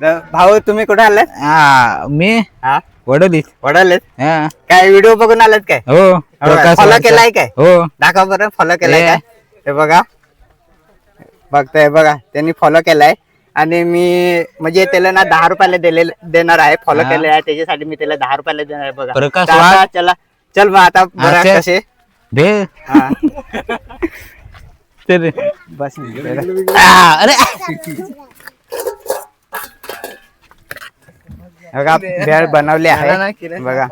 भाऊ तुम्ही कुठे आलात? हा मी हा? वडोलीत. वडालेत? हा. काय व्हिडिओ बघून आलात काय? हो प्रकाश फॉलो वाडचा. केलाय काय? हो. दाखवा बरं फॉलो केलाय हे. काय? हे बघा. बघताय बघा. त्यांनी फॉलो केलाय. आणि मी म्हणजे त्याला ना दहा रुपयाला दिले देणार आहे. फॉलो हा. केले आहे. त्याच्यासाठी मी त्याला दहा रुपयाला देणार आहे. बघा. प्रकाश तर आता वाघ. चला चल मग आता बघा अच्छा. कसे. भे हा. बस आ, अरे. बघा भेळ बनवली आहे बघा.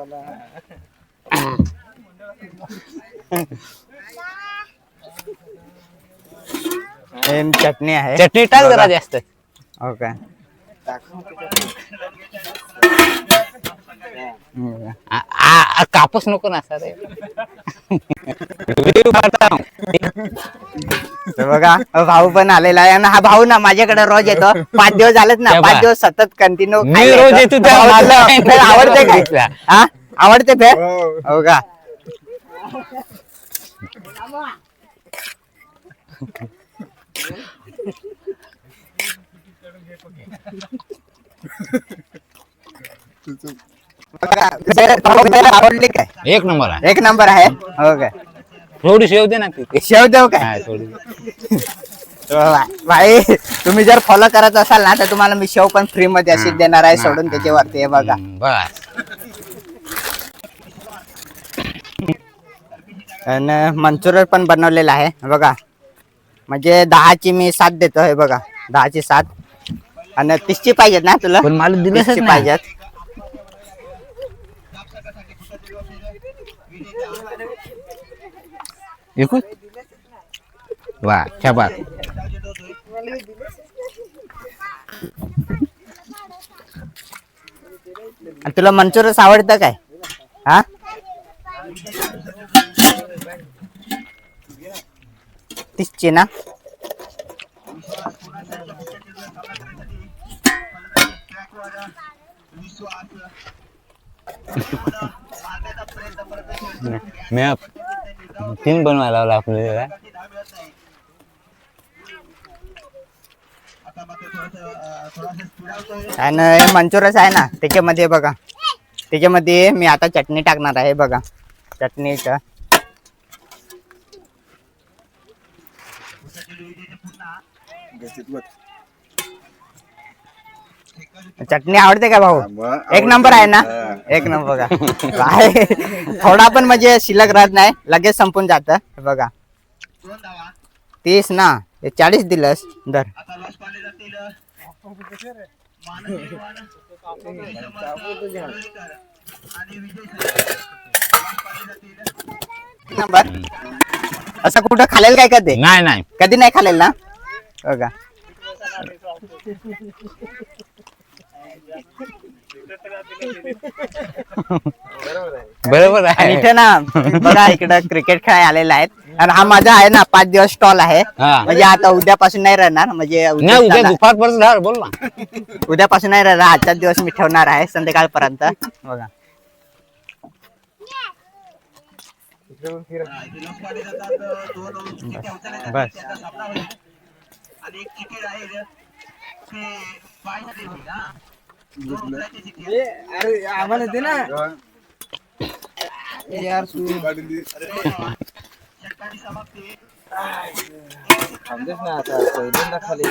हे चटणी आहे. चटणी टाक जरा बघा. जास्त. हो काय बघा. आ, आ, आ, कापूस नको ना असा रे व्हिडिओ काढता. तर बघा भाऊ पण आलेला आहे आणि हा भाऊ ना माझ्याकडे रोज येतो. पाच दिवस झालेत ना पाच. दिवस सतत कंटिन्यू मी रोज येतो. त्या मला आवडते दिसला. हा? आवडते हो. का? बघा, आवडली काय? एक नंबर आहे. एक नंबर आहे? हो काय थोडी शेव दे ना. तिथे शेव देऊ काय? थोडी. वा- भाई तुम्ही जर फॉलो करत असाल ना तर तुम्हाला मी शेव पण फ्री मध्ये अशी देणार आहे सोडून त्याच्यावरती हे बघा. हम्म, बस. आणि मंचुरियन पण बनवलेलं आहे हे बघा. म्हणजे दहाची मी सात देतो हे बघा. दहाची सात आणि तीसची पाहिजेत ना तुला? पण मला दिलंच तीसची नाही. पाहिजेत. एकूच वा क्या आणि तुला मंचुरियन आवडतं काय? हा? तीसची ना? मी तीन बनवायला लावला आपल्याला. आणि हे मंचुरियस आहे ना त्याच्यामध्ये बघा. त्याच्यामध्ये मी आता चटणी टाकणार आहे बघा. चटणीचं. चटणी आवडते का भाऊ? एक नंबर आहे ना? एक नंबर बघा. काय? थोडा पण म्हणजे शिल्लक राहत नाही. लगेच संपून जात. बघा. तीस ना? हे चाळीस दिलंस. दर नंबर. असं कुठं खालेल काय कधी? नाही नाही. कधी नाही खालेल ना? बघा. बरोबर आणि आहे इथे ना बघा इकडं क्रिकेट खेळायला आलेला आहेत. आणि हा माझा आहे ना पाच दिवस स्टॉल आहे. हा. म्हणजे आता उद्यापासून नाही राहणार म्हणजे नाही उद्या उद्या राहा, बोल ना. उद्यापासून नाही राहणार आजचा दिवस मी ठेवणार आहे संध्याकाळपर्यंत बघा. बस. आम्हाला दे ना. यार थांबतेस ना आता पहिल्यांदा खाली